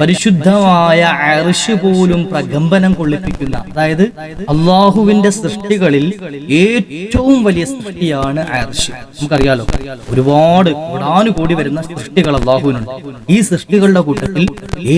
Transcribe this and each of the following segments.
പരിശുദ്ധമായ അർഷ് പോലും പ്രകമ്പനം കൊള്ളിപ്പിക്കുന്ന അതായത് അള്ളാഹുവിന്റെ സൃഷ്ടികളിൽ ഏറ്റവും വലിയ സൃഷ്ടിയാണ് അർഷ് നമുക്കറിയാലോ ഒരുപാട് കോടാനുകൂടി വരുന്ന സൃഷ്ടികൾ അള്ളാഹുവിനുണ്ട്. ഈ സൃഷ്ടികളുടെ കൂട്ടത്തിൽ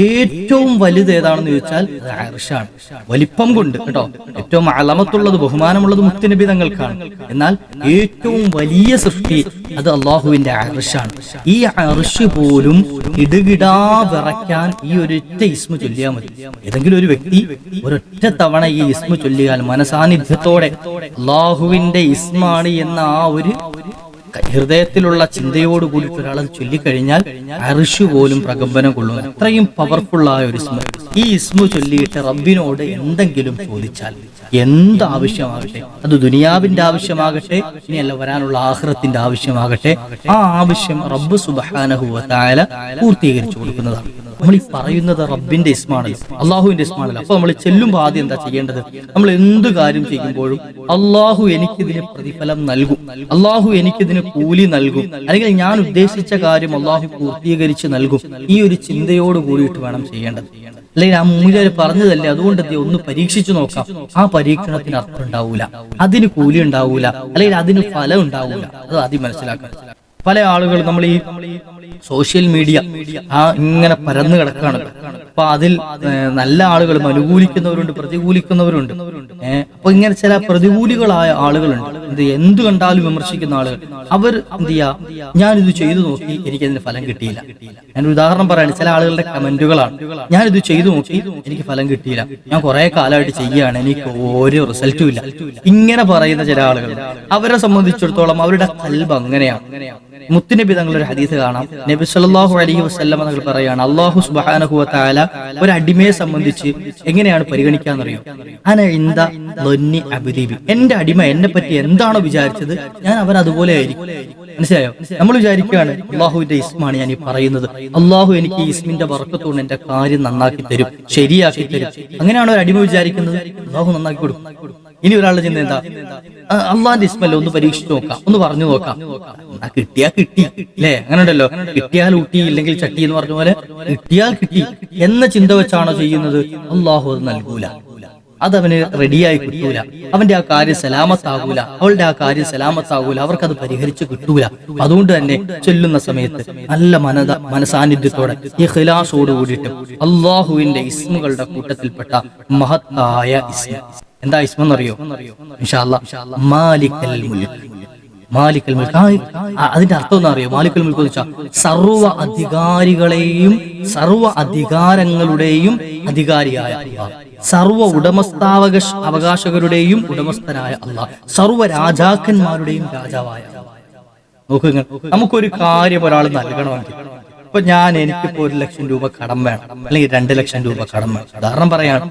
ഏറ്റവും വലുത് ഏതാണെന്ന് ചോദിച്ചാൽ അർശാണ് വലിപ്പം കൊണ്ട് കേട്ടോ. ഏറ്റവും അളമത്തുള്ളത് ബഹുമാനമുള്ളത് മുത്തിനബി തങ്ങൾക്കാണ്. എന്നാൽ ഏറ്റവും വലിയ സൃഷ്ടി അത് അള്ളാഹുവിന്റെ അർഷാണ് ഈ അർഷ് പോലും ഇടുകിടാ വിറയ്ക്കാൻ ഈ ഒരൊറ്റ ഇസ്മ ചൊല്ലിയാൽ മതി. ഏതെങ്കിലും ഒരു വ്യക്തി ഒരൊറ്റ തവണ ഈ ഇസ്മു ചൊല്ലിയാൽ മനസാന്നിധ്യത്തോടെ അള്ളാഹുവിന്റെ ഇസ്മാണ് എന്ന ആ ഒരു ഹൃദയത്തിലുള്ള ചിന്തയോട് കൂടി ഒരാൾ അത് ചൊല്ലിക്കഴിഞ്ഞാൽ അർഷ് പോലും പ്രകമ്പനം കൊള്ളും. അത്രയും പവർഫുൾ ആയ ഒരു ഇസ്മ. ഈ ഇസ്മു ചൊല്ലിയിട്ട് റബ്ബിനോട് എന്തെങ്കിലും ചോദിച്ചാൽ എന്ത് ആവശ്യമാകട്ടെ അത് ദുനിയാവിന്റെ ആവശ്യമാകട്ടെ? ഇനിയല്ല വരാനുള്ള ആഹ്റത്തിന്റെ ആവശ്യമാകട്ടെ? ആ ആവശ്യം റബ്ബ് സുബഹാനഹുവല പൂർത്തീകരിച്ചു കൊടുക്കുന്നതാണ്. നമ്മൾ ഈ പറയുന്നത് റബ്ബിന്റെ ഇസ്മാണല്ലോ അള്ളാഹുവിന്റെ ഇസ്മാണല്ലോ. അപ്പൊ നമ്മൾ ചെല്ലുമ്പോൾ ആദ്യം എന്താ ചെയ്യേണ്ടത്? നമ്മൾ എന്ത് കാര്യം ചെയ്യുമ്പോഴും അള്ളാഹു എനിക്കിതിന് പ്രതിഫലം നൽകും. അള്ളാഹു എനിക്കിതിന് കൂലി നൽകും. അല്ലെങ്കിൽ ഞാൻ ഉദ്ദേശിച്ച കാര്യം അള്ളാഹു പൂർത്തീകരിച്ച് നൽകും. ഈ ഒരു ചിന്തയോട് കൂടിയിട്ട് വേണം ചെയ്യേണ്ടത്. അല്ലെങ്കിൽ ആ മൂലര് പറഞ്ഞതല്ലേ അതുകൊണ്ട് എന്ത് ഒന്ന് പരീക്ഷിച്ചു നോക്കാം. ആ പരീക്ഷണത്തിന് അർത്ഥം ഉണ്ടാവൂല. അതിന് കൂലി ഉണ്ടാവൂല. അല്ലെങ്കിൽ അതിന് ഫലം ഉണ്ടാവൂല. അത് ആദ്യം മനസ്സിലാക്കണം. പല ആളുകൾ നമ്മൾ ഈ സോഷ്യൽ മീഡിയ ആ ഇങ്ങനെ പരന്നു കിടക്കാണ്. അപ്പൊ അതിൽ നല്ല ആളുകളും അനുകൂലിക്കുന്നവരുണ്ട് പ്രതികൂലിക്കുന്നവരുണ്ട്. അപ്പൊ ഇങ്ങനെ ചില പ്രതികൂലികളായ ആളുകളുണ്ട്. എന്ത് എന്ത് കണ്ടാലും വിമർശിക്കുന്ന ആളുകൾ. അവർ എന്ത് ചെയ്യാ? ഇത് ചെയ്തു നോക്കി എനിക്ക് അതിന് ഫലം കിട്ടിയില്ല. ഞാൻ ഉദാഹരണം പറയാണ് ചില ആളുകളുടെ കമന്റുകളാണ് ഞാൻ ഇത് ചെയ്തു നോക്കി എനിക്ക് ഫലം കിട്ടിയില്ല. ഞാൻ കുറെ കാലമായിട്ട് ചെയ്യുകയാണ് എനിക്ക് ഒരു റിസൾട്ടും ഇല്ല. ഇങ്ങനെ പറയുന്ന ചില ആളുകൾ. അവരെ സംബന്ധിച്ചിടത്തോളം അവരുടെ കൽബ് അങ്ങനെയാണ്. മുത്തുനബി തങ്ങൾ ഒരു ഹദീസ് കാണാം. നബി സല്ലാഹു അലൈഹി വസല്ലം തങ്ങൾ പറയുകയാണ് അള്ളാഹു സുബാനഹു താല ഒരു അടിമയെ സംബന്ധിച്ച് എങ്ങനെയാണ് പരിഗണിക്കാന്നറിയോ? അന അബ്ദിബി. എന്റെ അടിമ എന്നെ പറ്റി എന്താണോ വിചാരിച്ചത്? ഞാൻ അവൻ അതുപോലെ ആയിരിക്കും. മനസ്സിലായോ? നമ്മൾ വിചാരിക്കുകയാണ് അള്ളാഹുവിന്റെ ഇസ്മാണ് ഞാൻ ഈ പറയുന്നത്. അള്ളാഹു എനിക്ക് ഇസ്മിന്റെ വർക്കത്തോണ്ട് എന്റെ കാര്യം നന്നാക്കി തരും ശരിയാക്കി തരും. അങ്ങനെയാണോ ഒരു അടിമ വിചാരിക്കുന്നത്? അള്ളാഹു നന്നാക്കി കൊടുക്കും. ഇനി ഒരാളുടെ ചിന്ത എന്താ? അള്ളാന്റെ ഇസ്മല്ല ഒന്ന് പരീക്ഷിച്ചു നോക്കാം. ഒന്ന് പറഞ്ഞു നോക്കാം. ആ, കിട്ടിയാ കിട്ടി അല്ലേ? അങ്ങനെ ഉണ്ടല്ലോ കിട്ടിയാൽ ഊട്ടി ഇല്ലെങ്കിൽ ചട്ടി എന്ന് പറഞ്ഞ പോലെ കിട്ടിയാൽ കിട്ടി എന്ന ചിന്ത വെച്ചാണോ ചെയ്യുന്നത്? അള്ളാഹു അത് നൽകൂല. അതവന് റെഡിയായി കിട്ടൂല. അവന്റെ ആ കാര്യം സലാമത്താകൂല. അവളുടെ ആ കാര്യം സലാമത്താകൂല. അവർക്കത് പരിഹരിച്ച് കിട്ടൂല. അതുകൊണ്ട് തന്നെ ചൊല്ലുന്ന സമയത്ത് നല്ല മനത മനസാന്നിധ്യത്തോടെ ഈ ഖിലാസോട് കൂടിയിട്ടും അള്ളാഹുവിന്റെ ഇസ്മുകളുടെ കൂട്ടത്തിൽപ്പെട്ട മഹത്തായ ഇസ്മ. എന്താ ഇസ്മെന്ന് അറിയോ അല്ലാ, മാലിക്കൽ മുൽക്ക് അതിന്റെ അർത്ഥം എന്താ അറിയോ മാലിക്കൽ മുൽക്ക് എന്ന് സർവ അധികാരികളെയും സർവ അധികാരങ്ങളുടെയും അധികാരിയായ സർവ ഉടമസ്ഥാവകാശ അവകാശകരുടെയും ഉടമസ്ഥനായ അള്ളാഹ് സർവ രാജാക്കന്മാരുടെയും രാജാവായ നോക്കുക നമുക്കൊരു കാര്യം ഒരാൾ നൽകണമെങ്കിൽ ഇപ്പൊ ഞാൻ എനിക്കിപ്പോ ഒരു ലക്ഷം രൂപ കടം വേണം. അല്ലെങ്കിൽ രണ്ട് ലക്ഷം രൂപ കടം വേണം. ഉദാഹരണം പറയാണ്.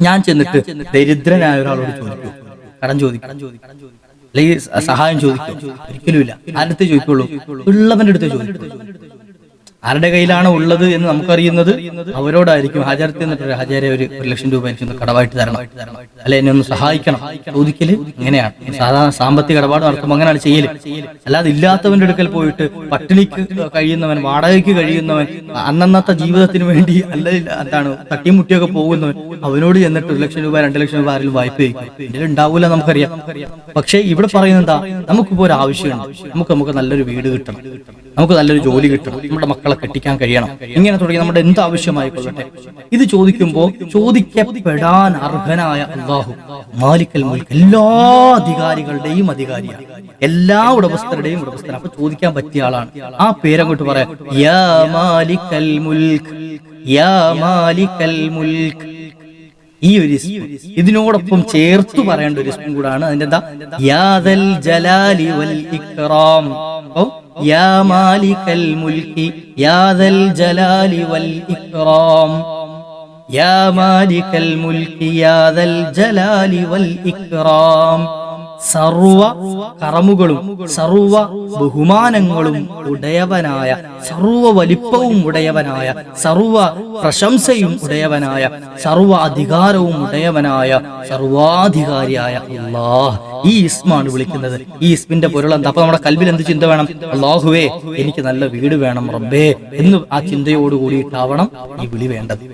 ഞാൻ ചെന്നിട്ട് ദരിദ്രനായ ഒരാളോട് ചോദിക്കും. കടം ചോദിക്കും. അല്ലെങ്കിൽ സഹായം ചോദിക്കും. ഒരിക്കലും ഇല്ല. ആരുടെ ചോദിക്കുള്ളൂ? ഉള്ളവന്റെ അടുത്ത് ചോദിക്കുള്ളൂ. ആരുടെ കയ്യിലാണ് ഉള്ളത് എന്ന് നമുക്കറിയുന്നത് അവരോടായിരിക്കും. ഹാജരത്തിൽ നിന്നിട്ട് ഹാജരെ ഒരു ഒരു ലക്ഷം രൂപ എനിക്ക് കടമായിട്ട് തരണം. അല്ലെ എന്നെ ഒന്ന് സഹായിക്കണം. ചോദിക്കൽ ഇങ്ങനെയാണ്. സാധാരണ സാമ്പത്തിക ഇടപാട് നടത്തുമ്പോൾ അങ്ങനെയാണ് ചെയ്യൽ. അല്ലാതെ ഇല്ലാത്തവന്റെ അടുക്കൽ പോയിട്ട് പട്ടിണിക്ക് കഴിയുന്നവൻ വാടകയ്ക്ക് കഴിയുന്നവൻ അന്നന്നത്തെ ജീവിതത്തിന് വേണ്ടി അല്ല എന്താണ് തട്ടിമുട്ടിയൊക്കെ പോകുന്നവൻ അവനോട് ചെന്നിട്ട് ഒരു ലക്ഷം രൂപ രണ്ട് ലക്ഷം രൂപ ആരെങ്കിലും വായ്പ ഇതിൽ ഉണ്ടാവൂല നമുക്കറിയാം. പക്ഷേ ഇവിടെ പറയുന്നത് എന്താ? നമുക്കിപ്പോ ഒരു ആവശ്യമുണ്ട്. നമുക്ക് നമുക്ക് നല്ലൊരു വീട് കിട്ടണം. നമുക്ക് നല്ലൊരു ജോലി കിട്ടണം. നമ്മുടെ മക്കളെ കെട്ടിക്കാൻ കഴിയണം. ഇങ്ങനെ തുടങ്ങി നമ്മുടെ എന്ത് ആവശ്യമായിക്കൊള്ളട്ടെ? ഇത് ചോദിക്കുമ്പോൾ ചോദിക്കപ്പെടാൻ അർഹനായ അള്ളാഹു. മാലിക്കൽ മുൽക്ക് എല്ലാ അധികാരികളുടെയും അധികാരിയാണ്. എല്ലാ ഉടമസ്ഥരുടെയും ഉടമസ്ഥനാണ് അപ്പൊ ചോദിക്കാൻ പറ്റിയ ആളാണ്. ആ പേരങ്ങോട്ട് പറയാം യാ മാലിക്കൽ മുൽക്ക്. യാ മാലിക്കൽ മുൽക്ക്. ഈ ഒരു ഇതിനോടൊപ്പം ചേർത്ത് പറയേണ്ട ഒരു ഇസ്മും കൂടാണ്. അതിന്റെ എന്താ യാദൽ ജലാലി വൽ ഇക്റാം യാ മാലിക്കൽ മുൽക്കി യാദൽ ജലാലി വൽ ഇക്റാം യാ മാലിക്കൽ മുൽക്കി യാദൽ ജലാലി വൽ ഇക്റാം സർവ കറമുകളും സർവ ബഹുമാനങ്ങളും ഉടയവനായ സർവ വലിപ്പവും ഉടയവനായ സർവ പ്രശംസയും ഉടയവനായ സർവ അധികാരവും ഉടയവനായ സർവാധികാരിയായ അള്ളാഹ്. ഈ ഇസ്മാണ് വിളിക്കുന്നത്. ഈ ഇസ്മിന്റെ പൊരുൾ എന്താ അപ്പൊ നമ്മുടെ കൽവിൽ എന്ത് ചിന്ത വേണം? അള്ളാഹുവേ എനിക്ക് നല്ല വീട് വേണം റബ്ബേ എന്ന് ആ ചിന്തയോട് കൂടിയിട്ടാവണം ഈ വിളി വേണ്ടത്.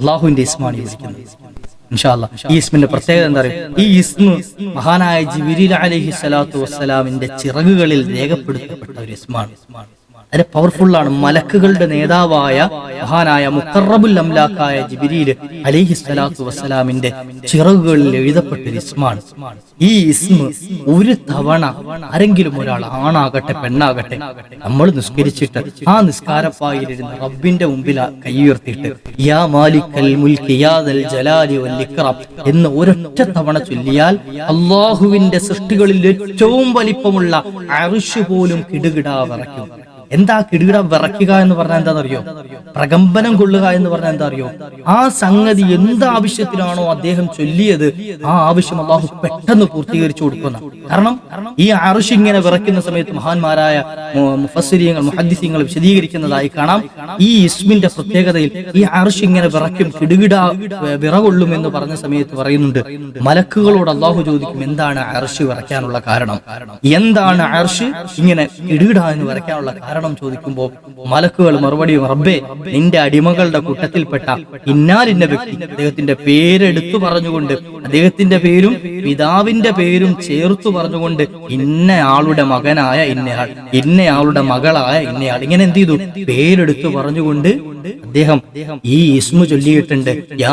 അള്ളാഹുവിന്റെ ഇസ്മാണ് വിളിക്കുന്നത്. ഇൻഷാല്ല ഈ പ്രത്യേകത എന്താ പറയുക ഈ ഇസ്മ മഹാനായ ജിബിരി അലഹി സ്വലാത്തു വസ്സലാമിന്റെ ചിറകുകളിൽ രേഖപ്പെടുത്തപ്പെട്ട ഒരു ഇസ്മാണ്. വളരെ പവർഫുൾ ആണ്. മലക്കുകളുടെ നേതാവായ മഹാനായ മുക്കറബുൽ അംലാക്കായ ജിബിരിയിൽ അലിഹി സ്വലാത്തു വസ്സലാമിന്റെ ചിറകുകളിൽ എഴുതപ്പെട്ട ഇസ്മാണ്. ഈ ഇസ്മ ഒരു തവണ ആരെങ്കിലും ഒരാൾ ആണാകട്ടെ പെണ്ണാകട്ടെ നമ്മൾ നിസ്കരിച്ചിട്ട് ആ നിസ്കാരപ്പായിരുന്ന റബ്ബിന്റെ മുമ്പിൽ കൈയുയർത്തിയിട്ട് യാ മാലിക്കൽ മുൽക്ക് യാ ജലാലി വൽ എന്ന് ഒരൊറ്റ തവണ ചൊല്ലിയാൽ അള്ളാഹുവിന്റെ സൃഷ്ടികളിൽ ഏറ്റവും വലിപ്പമുള്ള അറുഷ് പോലും കിടുകിടാ വിറയ്ക്കും. എന്താ കിടുകിട വിറയ്ക്കുക എന്ന് പറഞ്ഞാൽ എന്താണെന്നറിയോ? പ്രകമ്പനം കൊള്ളുക എന്ന് പറഞ്ഞാൽ എന്താ അറിയോ ആ സംഗതി എന്ത് ആവശ്യത്തിനാണോ അദ്ദേഹം ചൊല്ലിയത് ആ ആവശ്യം അള്ളാഹു പെട്ടെന്ന് പൂർത്തീകരിച്ചു കൊടുക്കുന്ന. കാരണം ഈ അറിഷ് ഇങ്ങനെ വിറയ്ക്കുന്ന സമയത്ത് മഹാന്മാരായ മുഫസ്സിരിയങ്ങൾ മുഹദ്ദിസിയങ്ങൾ വിശദീകരിക്കുന്നതായി കാണാം. ഈ ഇസ്മിന്റെ പ്രത്യേകതയിൽ ഈ അറിഷ് ഇങ്ങനെ വിറയ്ക്കും കിടുകിട വിറകൊള്ളും എന്ന് പറഞ്ഞ സമയത്ത് പറയുന്നുണ്ട്. മലക്കുകളോട് അള്ളാഹു ചോദിക്കും എന്താണ് അറിഷ് വിറയ്ക്കാനുള്ള കാരണം? എന്താണ് അർഷ്? ഇങ്ങനെ കിടുകിട എന്ന് വിറയ്ക്കാനുള്ള കാരണം ചോദിക്കുമ്പോൾ മലക്കുകൾ മറുപടി റബ്ബേ നിന്റെ അടിമകളുടെ കൂട്ടത്തിൽപ്പെട്ട ഇന്നാലിന്റെ വ്യക്തി അദ്ദേഹത്തിന്റെ പേരെടുത്തു പറഞ്ഞുകൊണ്ട് അദ്ദേഹത്തിന്റെ പേരും പിതാവിന്റെ പേരും ചേർത്തു പറഞ്ഞുകൊണ്ട് ഇന്നയാളുടെ മകനായ ഇന്നയാൾ ഇന്നയാളുടെ മകളായ ഇന്നയാൾ. ഇങ്ങനെ എന്ത് ചെയ്തു? പേരെടുത്തു പറഞ്ഞുകൊണ്ട് അദ്ദേഹം ഈ ഇസ്മു ചൊല്ലിയിട്ടുണ്ട്. യാ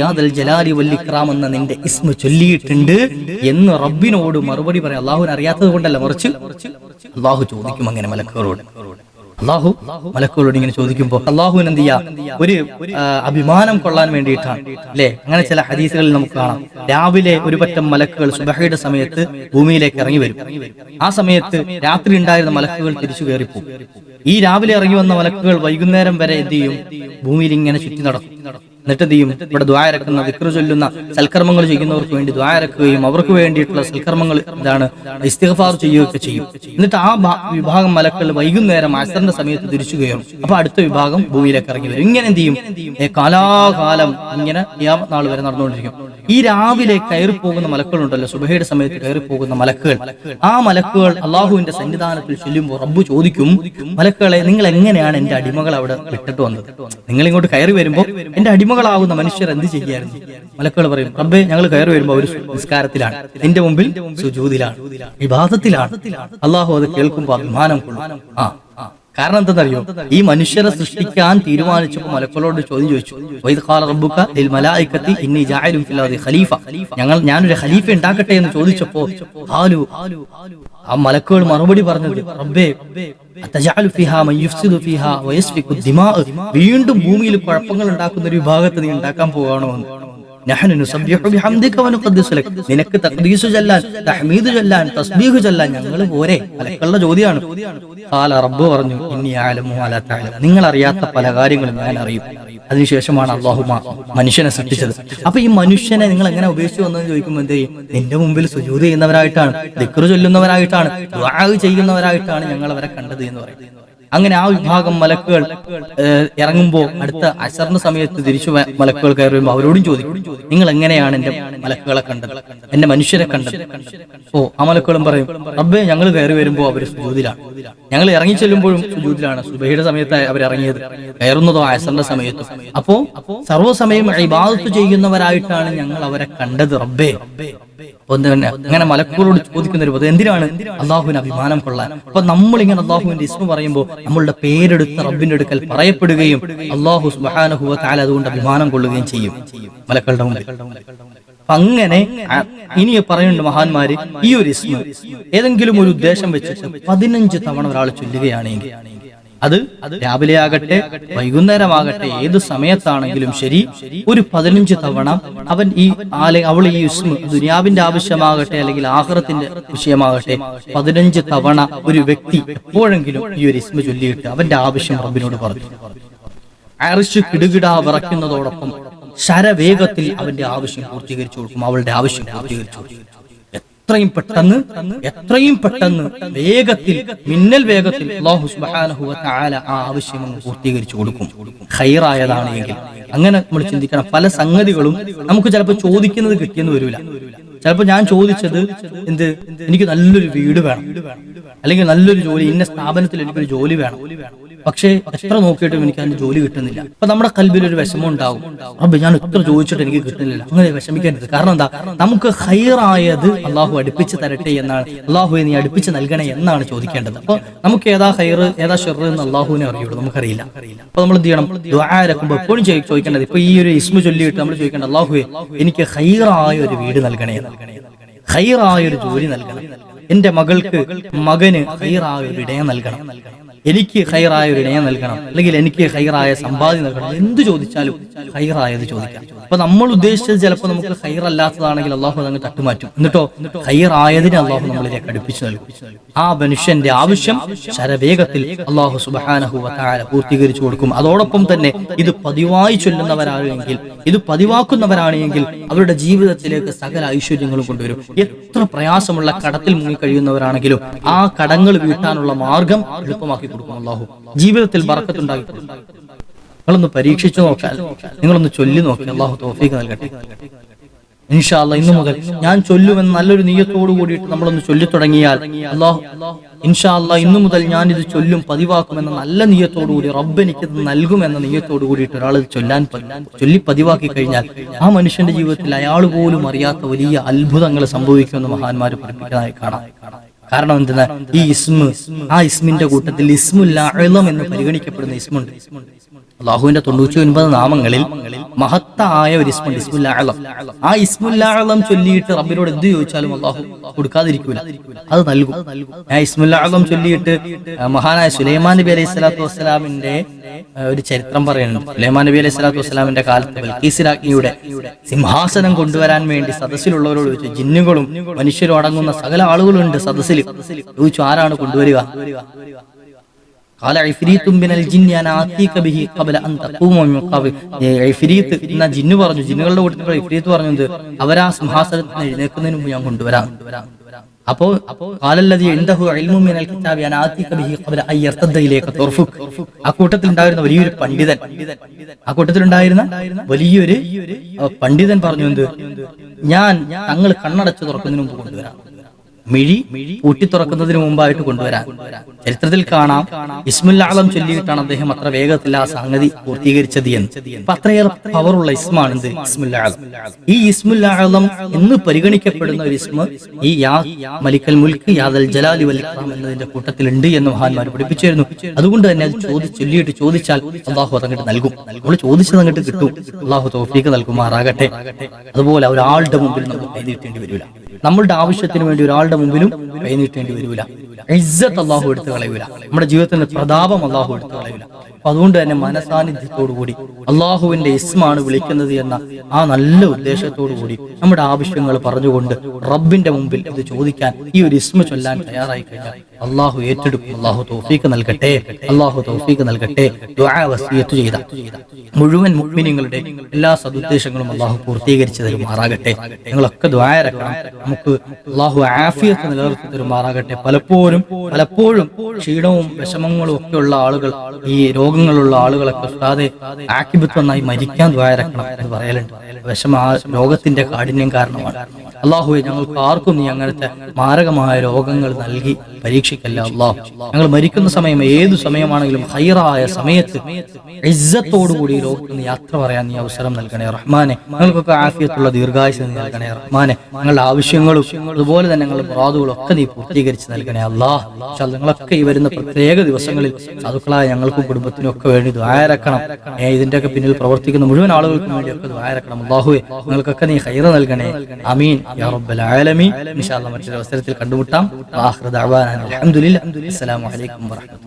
യാ ദൽ ജലാലി വല്ലിക്രാം എന്ന നിന്റെ ഇസ്മു ചൊല്ലിയിട്ടുണ്ട് എന്ന് റബ്ബിനോട് മറുപടി പറയാം. അള്ളാഹുവിന് അറിയാത്തത് കൊണ്ടല്ല മറിച്ച് അള്ളാഹു ചോദിക്കും അങ്ങനെ മലക്കുകളോട്. അള്ളാഹു മലക്കുകളോട് ഇങ്ങനെ ചോദിക്കുമ്പോൾ അള്ളാഹുവിന് എന്ത് ചെയ്യാ? ഒരു അഭിമാനം കൊള്ളാൻ വേണ്ടിയിട്ടാണ് അല്ലെ? അങ്ങനെ ചില ഹദീസുകളിൽ നമുക്ക് കാണാം. രാവിലെ ഒരു പറ്റം മലക്കുകൾ സുബഹയുടെ സമയത്ത് ഭൂമിയിലേക്ക് ഇറങ്ങി വരും. ആ സമയത്ത് രാത്രി ഉണ്ടായിരുന്ന മലക്കുകൾ തിരിച്ചു കയറിപ്പോകും. ഈ രാവിലെ ഇറങ്ങി വന്ന മലക്കുകൾ വൈകുന്നേരം വരെ എന്ത് ചെയ്യും? ഭൂമിയിൽ ഇങ്ങനെ ചുറ്റി നടക്കും. എന്നിട്ട് ചെയ്യും? ഇവിടെ ദ്വാരക്കുന്ന വിക്ര ചൊല്ലുന്ന സൽക്കർമ്മങ്ങൾ ചെയ്യുന്നവർക്ക് വേണ്ടി ദ്വാരക്കുകയും അവർക്ക് വേണ്ടിയിട്ടുള്ള സൽക്കർമ്മങ്ങൾ ഇതാണ് ഇസ്തിഗ്ഫാർ ചെയ്യുകയൊക്കെ ചെയ്യും. എന്നിട്ട് ആ വിഭാഗം മലക്കൾ വൈകുന്നേരം അസറിന്റെ സമയത്ത് തിരിച്ചു കയറും അപ്പൊ അടുത്ത വിഭാഗം ഭൂമിയിലേക്ക് ഇറങ്ങി വരും. ഇങ്ങനെ എന്ത് ചെയ്യും? കാലാകാലം ഇങ്ങനെ നാൾ വരെ നടന്നുകൊണ്ടിരിക്കും. ഈ രാവിലെ കയറി പോകുന്ന മലക്കുകളുണ്ടല്ലോ സുബഹയുടെ സമയത്ത് കയറി പോകുന്ന മലക്കുകൾ ആ മലക്കുകൾ അള്ളാഹുവിന്റെ സന്നിധാനത്തിൽ ചെല്ലുമ്പോൾ റബ്ബു ചോദിക്കും മലക്കുകളെ നിങ്ങൾ എങ്ങനെയാണ് എന്റെ അടിമകൾ അവിടെ വിട്ടിട്ട് വന്നത്? നിങ്ങൾ ഇങ്ങോട്ട് കയറി വരുമ്പോൾ എന്റെ അടിമകളാവുന്ന മനുഷ്യർ എന്ത് ചെയ്യായിരുന്നു? മലക്കുകൾ പറയും റബ്ബെ ഞങ്ങൾ കയറി വരുമ്പോൾ അവർ നിസ്കാരത്തിലാണ്. നിന്റെ മുമ്പിൽ സുജൂതിലാണ് വിവാദത്തിലാണ്. അള്ളാഹു അത് കേൾക്കുമ്പോൾ അഭിമാനം കൊള്ളും. ആ. കാരണം എന്തെന്നറിയോ ഈ മനുഷ്യരെ സൃഷ്ടിക്കാൻ തീരുമാനിച്ചപ്പോൾ മലക്കളോട് ചോദ്യം ചോദിച്ചു. ഇന്നി ഖലീഫ. ഞങ്ങൾ ഞാനൊരു ഖലീഫ ഉണ്ടാക്കട്ടെ എന്ന് ചോദിച്ചപ്പോ ഹാലു ആ മലക്കുകൾ മറുപടി പറഞ്ഞത് റബ്ബേ വീണ്ടും ഭൂമിയിൽ കുഴപ്പങ്ങൾ ഉണ്ടാക്കുന്ന ഒരു വിഭാഗത്തെ നീ ഉണ്ടാക്കാൻ പോവാണോ എന്ന്. നിനക്ക് തഖ്ദീസ് ചൊല്ലാൻ തഹ്മീദ് ചൊല്ലാൻ തസ്ബീഹ് ചൊല്ലാൻ ഞങ്ങൾ പോരെ. അലക്കുള്ള ചോദ്യമാണ്. ഖാല റബ്ബ് പറഞ്ഞു ഇന്നി അഅലമു വലാ തഅലം നിങ്ങൾ അറിയാത്ത പല കാര്യങ്ങളും ഞാൻ അറിയും അതിനുശേഷമാണ് അള്ളാഹു മനുഷ്യനെ സൃഷ്ടിച്ചത്. അപ്പൊ ഈ മനുഷ്യനെ നിങ്ങൾ എങ്ങനെ ഉപേക്ഷിച്ചു വന്നതെന്ന് ചോദിക്കുമ്പോൾ എന്ത് ചെയ്യും? നിന്റെ മുമ്പിൽ സുജൂത് ചെയ്യുന്നവരായിട്ടാണ് ദിക്റ് ചൊല്ലുന്നവരായിട്ടാണ് ദുആ ചെയ്യുന്നവരായിട്ടാണ് ഞങ്ങൾ അവരെ കണ്ടത് എന്ന് പറയും. അങ്ങനെ ആ വിഭാഗം മലക്കുകൾ ഇറങ്ങുമ്പോൾ അടുത്ത അസറിന്റെ സമയത്ത് തിരിച്ചു മലക്കുകൾ കയറി വരുമ്പോൾ അവരോടും ചോദിക്കും നിങ്ങൾ എങ്ങനെയാണ് എന്റെ മലക്കുകളെ കണ്ടത്? എന്റെ മനുഷ്യരെ കണ്ടത്? ഓ ആ മലക്കുകളും പറയും റബ്ബേ ഞങ്ങൾ കയറി വരുമ്പോൾ അവർ സുജൂതിലാണ്. ഞങ്ങൾ ഇറങ്ങി ചെല്ലുമ്പോഴും സുജൂതിലാണ്. സുബഹിയുടെ സമയത്ത് അവർ ഇറങ്ങിയത്. കയറുന്നതോ അസറിന്റെ സമയത്ത്. അപ്പോ സർവസമയം ഇബാദത്ത് ചെയ്യുന്നവരായിട്ടാണ് ഞങ്ങൾ അവരെ കണ്ടത് റബ്ബേ. അങ്ങനെ മലക്കുകളോട് ചോദിക്കുന്ന ഒരു എന്തിനാണ് അള്ളാഹുവിന് അഭിമാനം കൊള്ളാൻ? അപ്പൊ നമ്മൾ ഇങ്ങനെ അള്ളാഹുവിന്റെ ഇസ്മ പറയുമ്പോൾ നമ്മളുടെ പേരെടുത്ത് റബ്ബിന്റെ അടുക്കൽ പറയപ്പെടുകയും അള്ളാഹു സുബാനഹുവ താല അതുകൊണ്ട് അഭിമാനം കൊള്ളുകയും ചെയ്യും മലക്കളുടെ മുമ്പിൽ. അങ്ങനെ ഇനി പറയുന്നുണ്ട് മഹാന്മാര് ഈ ഒരു ഇസ്മ ഏതെങ്കിലും ഒരു ഉദ്ദേശം വെച്ചിട്ട് പതിനഞ്ച് തവണ ഒരാൾ ചൊല്ലുകയാണെങ്കിൽ അത് രാവിലെ ആകട്ടെ വൈകുന്നേരമാകട്ടെ ഏത് സമയത്താണെങ്കിലും ശരി ഒരു പതിനഞ്ച് തവണ അവൻ ഈ ആലെ അവൾ ഈ ഇസ്മ ദുനിയാവിന്റെ ആവശ്യമാകട്ടെ അല്ലെങ്കിൽ ആഹ്റത്തിന്റെ വിഷയമാകട്ടെ. പതിനഞ്ച് തവണ ഒരു വ്യക്തി എപ്പോഴെങ്കിലും ഈ ഒരു ഇസ്മ ചൊല്ലിയിട്ട് അവന്റെ ആവശ്യം റബ്ബിനോട് പറഞ്ഞു. അരിശ് കിടുകിടാ വിറയ്ക്കുന്നതോടൊപ്പം ശരവേഗത്തിൽ അവന്റെ ആവശ്യം പൂർത്തീകരിച്ചു കൊടുക്കും അവളുടെ ആവശ്യം പൂർത്തീകരിച്ചു കൊടുക്കും. എത്രയും പെട്ടെന്ന് എത്രയും പെട്ടെന്ന് വേഗത്തിൽ മിന്നൽ വേഗത്തിൽ സുബ്ഹാനഹു വ തആല ആ ആവശ്യം പൂർത്തീകരിച്ചു കൊടുക്കും. ഖൈറായതാണ് എങ്കിൽ അങ്ങനെ നമ്മൾ ചിന്തിക്കണം. പല സംഗതികളും നമുക്ക് ചിലപ്പോൾ ചോദിക്കുന്നത് കിട്ടിയെന്ന് വരില്ല ചിലപ്പോൾ ഞാൻ ചോദിച്ചത് എന്ത്? എനിക്ക് നല്ലൊരു വീട് വേണം. അല്ലെങ്കിൽ നല്ലൊരു ജോലി ഇന്ന സ്ഥാപനത്തിൽ എനിക്കൊരു ജോലി വേണം. പക്ഷേ എത്ര നോക്കിയിട്ടും എനിക്ക് അതിന് ജോലി കിട്ടുന്നില്ല. അപ്പൊ നമ്മുടെ കൽബിൽ ഒരു വിഷമം ഉണ്ടാകും അപ്പൊ ഞാൻ എത്ര ചോദിച്ചിട്ട് എനിക്ക് കിട്ടുന്നില്ല. അങ്ങനെ വിഷമിക്കരുത്. കാരണം എന്താ? നമുക്ക് ഹൈറായത് അള്ളാഹു അടുപ്പിച്ച് തരട്ടെ എന്നാണ്. അള്ളാഹു നീ അടുപ്പിച്ച് നൽകണേ എന്നാണ് ചോദിക്കേണ്ടത്. അപ്പൊ നമുക്ക് ഏതാ ഹൈർ ഏതാ ഷെർ എന്ന് അള്ളാഹുവിനെ അറിയുള്ളൂ. നമുക്കറിയില്ല. അപ്പൊ നമ്മൾ എന്ത് ചെയ്യണം? ദ്വാരക്കുമ്പോൾ എപ്പോഴും ചോദി- ചോദിക്കേണ്ടത് ഇപ്പൊ ഈ ഒരു ഇസ്മു ചൊല്ലിയിട്ട് നമ്മൾ ചോദിക്കേണ്ടത് അള്ളാഹുവെ എനിക്ക് ഹൈറായ ഒരു വീട് നൽകണേ ഹൈറായ ഒരു ജോലി നൽകണം. എന്റെ മകൾക്ക് മകന് ഹൈറായ ഒരു ഇടയം നൽകണം. എനിക്ക് ഹൈറായ ഒരു ഇണയം നൽകണം. അല്ലെങ്കിൽ എനിക്ക് ഹൈറായ സമ്പാദ്യം നൽകണം. എന്ത് ചോദിച്ചാലും ഹൈറായത് ചോദിക്കാം. അപ്പൊ നമ്മൾ ഉദ്ദേശിച്ചത് ചിലപ്പോൾ നമുക്ക് ഹൈറല്ലാത്തതാണെങ്കിൽ അള്ളാഹു അങ്ങ് തട്ടുമാറ്റും. എന്നിട്ടോ ഹൈറായതിനെ അള്ളാഹു നമ്മളിലേക്ക് അടുപ്പിച്ചു നൽകും. ആ മനുഷ്യന്റെ ആവശ്യം ശരവേഗത്തിൽ അള്ളാഹു സുബാനഹു പൂർത്തീകരിച്ചു കൊടുക്കും. അതോടൊപ്പം തന്നെ ഇത് പതിവായി ചൊല്ലുന്നവരാണെങ്കിൽ ഇത് പതിവാക്കുന്നവരാണെങ്കിൽ അവരുടെ ജീവിതത്തിലേക്ക് സകല ഐശ്വര്യങ്ങളും കൊണ്ടുവരും. എത്ര പ്രയാസമുള്ള കടത്തിൽ മുങ്ങി കഴിയുന്നവരാണെങ്കിലും ആ കടങ്ങൾ വീട്ടാനുള്ള മാർഗം എളുപ്പമാക്കി കൊടുക്കും അള്ളാഹു ജീവിതത്തിൽ ബറക്കത്തുണ്ടാക്കി കൊടുക്കും നിങ്ങളൊന്ന് പരീക്ഷിച്ചു നോക്കാൻ നിങ്ങളൊന്ന് ചൊല്ലി നോക്കി അള്ളാഹു തോഫീക്ക് നൽകട്ടെ. ഇൻഷാല്ല ഇന്നു മുതൽ ഞാൻ ചൊല്ലുമെന്ന് നല്ലൊരു നീയത്തോടു കൂടിയിട്ട് നമ്മളൊന്ന് ചൊല്ലി തുടങ്ങിയാൽ അള്ളാഹു ഇൻഷാല്ല ഇന്നു മുതൽ ഞാൻ ഇത് ചൊല്ലും പതിവാക്കുമെന്ന നല്ല നീയത്തോടു കൂടി റബ്ബ് ഇത് നൽകുമെന്ന നീയത്തോടു കൂടിയിട്ട് ഒരാൾ ഇത് ചൊല്ലാൻ ചൊല്ലി പതിവാക്കി കഴിഞ്ഞാൽ ആ മനുഷ്യന്റെ ജീവിതത്തിൽ അയാൾ പോലും അറിയാത്ത വലിയ അത്ഭുതങ്ങൾ സംഭവിക്കുമെന്ന് മഹാന്മാർ പഠിപ്പിക്കുന്നതായി കാണാം. കാരണം എന്തെന്ന് ഈ ഇസ്മ ആ ഇസ്മിന്റെ കൂട്ടത്തിൽ ഇസ്മുല്ല എന്ന് പരിഗണിക്കപ്പെടുന്ന ഇസ്മുണ്ട്. അള്ളാഹുവിന്റെ തൊണ്ണൂറ്റി ഒൻപത് നാമങ്ങളിൽ മഹത്തായ ഒരു ഇസ്മുണ്ട് ഇസ്മുല്ലാളം ആ ഇസ്മുല്ലാളം ചൊല്ലിയിട്ട് റബ്ബിനോട് എന്ത് ചോദിച്ചാലും അള്ളാഹു കൊടുക്കാതിരിക്കൂല. അത് നൽകും. ആ ഇസ്മുല്ലാളം ചൊല്ലിയിട്ട് മഹാനായ സുലൈമാൻ നബി അലൈഹി സ്വലാത്തു വസ്സലാമിന്റെ ഒരു ചരിത്രം പറയുന്നുണ്ട്. സുലൈമാൻ നബി അലൈഹി സ്വലാത്തു വസ്സലാമിന്റെ കാലത്ത് ബൽക്കീസിരാജ്ഞിയുടെ സിംഹാസനം കൊണ്ടുവരാൻ വേണ്ടി സദസ്സിലുള്ളവരോട് ചോദിച്ചു ജിന്നുകളും മനുഷ്യരും അടങ്ങുന്ന സകല ആളുകളുണ്ട് സദസ്സിൽ. ചോദിച്ചു ആരാണ് കൊണ്ടുവരിക? قال عفريت من الجن انا اتيك به قبل ان تقوم من قبل ഇഫ്രീത്ത് എന്ന ജിന്നു പറഞ്ഞു ജിന്നുകളുടെ കൂട്ടത്തിൽ ഇഫ്രീത്ത് പറഞ്ഞത് അവരാ സിംഹാസനത്തിന് എഴുന്നേൽക്കുന്നതിന് മുമ്പ് ഞാൻ കൊണ്ടുവരാം അപ്പോ കാലല്ലതി എന്തഹു ഇൽമു മിനൽ കിതാബി അന ആതിക ബിഹി ഖബ്ല അൻ യർതദ്ദ ഇലൈക തുർഫുക് ആ കൂട്ടത്തിൽ ഉണ്ടായിരുന്ന വലിയൊരു പണ്ഡിതൻ ആ കൂട്ടത്തിൽ ഉണ്ടായിരുന്ന വലിയൊരു അഹ് പണ്ഡിതൻ പറഞ്ഞു എന്ത് ഞാൻ തങ്ങൾ കണ്ണടച്ച് തുറക്കുന്നതിന് മുമ്പ് കൊണ്ടുവരാം മിഴി പൂട്ടി തുറക്കുന്നതിന് മുമ്പായിട്ട് കൊണ്ടുവരാൻ. ചരിത്രത്തിൽ കാണാം ഇസ്മുല്ലാളം ചൊല്ലിയിട്ടാണ് അദ്ദേഹം അത്ര വേഗത്തിൽ ആ സംഗതി പൂർത്തീകരിച്ചത് എന്ന്. അത്രയേറെ പവറുള്ള ഇസ്മാണ് എന്ത് ഇസ്മുല്ലാളം ഈ ഇസ്മുല്ലാളം എന്ന് പരിഗണിക്കപ്പെടുന്ന ഒരു ഇസ്മ ഈ യാ മലിക്കൽ മുൽക്ക് യാദൽ ജലാലി വലിക്കാം എന്നതിന്റെ കൂട്ടത്തിലുണ്ട് എന്ന് മഹാന്മാർ പഠിപ്പിച്ചിരുന്നു. അതുകൊണ്ട് തന്നെ അത് ചോദിച്ച് ചൊല്ലിയിട്ട് ചോദിച്ചാൽ അള്ളാഹു അതങ്ങോട്ട് നൽകും. നമ്മൾ ചോദിച്ചത് അങ്ങോട്ട് കിട്ടും. അള്ളാഹു തോഫീക്ക് നൽകുമാറാകട്ടെ. അതുപോലെ ഒരാളുടെ മുമ്പിൽ നമ്മൾ കൈനീട്ടേണ്ടി വരില്ല നമ്മളുടെ ആവശ്യത്തിന് വേണ്ടി ഒരാളുടെ മുമ്പിലും കൈനീട്ടേണ്ടി വരൂല. ഇസ്സത്ത് അള്ളാഹു എടുത്തു കളയൂല. നമ്മുടെ ജീവിതത്തിന്റെ പ്രതാപം അള്ളാഹു എടുത്തു കളയൂല. അപ്പൊ അതുകൊണ്ട് തന്നെ മനസാന്നിധ്യത്തോടു കൂടി അള്ളാഹുവിന്റെ ഇസ്മാണ് വിളിക്കുന്നത് എന്ന ആ നല്ല ഉദ്ദേശത്തോടു കൂടി നമ്മുടെ ആവശ്യങ്ങൾ പറഞ്ഞുകൊണ്ട് റബ്ബിന്റെ മുമ്പിൽ ഇത് ചോദിക്കാൻ ഈ ഒരു ഇസ്മ ചൊല്ലാൻ തയ്യാറായി കഴിഞ്ഞാൽ അള്ളാഹു ഏറ്റെടുക്കും. അള്ളാഹു തോഫീക്ക് നൽകട്ടെ. അള്ളാഹു തോഫീക്ക് നൽകട്ടെ. ചെയ്ത. മുഴുവൻ മുഅ്മിനീങ്ങളുടെ എല്ലാ സദുദ്ദേശങ്ങളും അള്ളാഹു പൂർത്തീകരിച്ചു തരുമാറാകട്ടെ. നിങ്ങളൊക്കെ ദ്വായരക്കണം നമുക്ക് അള്ളാഹു ആഫിയത്ത് നിലനിർത്തി തരുമാറാകട്ടെ. പലപ്പോഴും പലപ്പോഴും ക്ഷീണവും വിഷമങ്ങളും ഒക്കെയുള്ള ആളുകൾ ഈ രോഗങ്ങളുള്ള ആളുകളൊക്കെ ഉസ്താദെ ആക്കിബത്ത് നന്നായി മരിക്കാൻ ദ്വാരക്കണം എന്ന് പറയലുണ്ട്. വിഷമ ആ രോഗത്തിന്റെ കാഠിന്യം കാരണമാണ്. അള്ളാഹുവെ ഞങ്ങൾക്ക് ആർക്കും നീ അങ്ങനത്തെ മാരകമായ രോഗങ്ങൾ നൽകി. പരീക്ഷിക്കല്ല അള്ളാഹു? ഞങ്ങൾ മരിക്കുന്ന സമയം ഏതു സമയമാണെങ്കിലും ഹൈറായ സമയത്ത് ഇസ്സത്തോടുകൂടി കൂടി ലോകത്ത് നിന്ന് യാത്ര പറയാൻ നീ അവസരം നൽകണേ റഹ്മാനെ. ഞങ്ങൾക്കൊക്കെ ആഫിയത്തുള്ള ദീർഘായുസ് നീ നൽകണേ റഹ്മാനെ. ഞങ്ങളുടെ ആവശ്യങ്ങളും അതുപോലെ തന്നെ ഞങ്ങളുടെ മുറാദുകളും ഒക്കെ നീ പൂർത്തീകരിച്ച് നൽകണേ അള്ളാഹ്. നിങ്ങളൊക്കെ ഈ വരുന്ന പ്രത്യേക ദിവസങ്ങളിൽ സാധുക്കളായ ഞങ്ങൾക്കും കുടുംബത്തിനും ഒക്കെ വേണ്ടി ദ്വായരക്കണം ഇതിന്റെയൊക്കെ പിന്നിൽ പ്രവർത്തിക്കുന്ന മുഴുവൻ ആളുകൾക്കും വേണ്ടി ഒക്കെ ദ്വായരക്കണം അള്ളാഹുവെ നിങ്ങൾക്കൊക്കെ നീ ഹൈറ നൽകണേ. അമീൻ യാ റബ്ബൽ ആലമീൻ ഇൻഷാ അല്ലാ മറ്റൊരു അവസരത്തിൽ കണ്ടുമുട്ടാം ആഖിറ ദഅവാന അൽഹംദുലില്ലാഹ് അസ്സലാമു അലൈക്കും വറഹ്മത്തുള്ളാഹി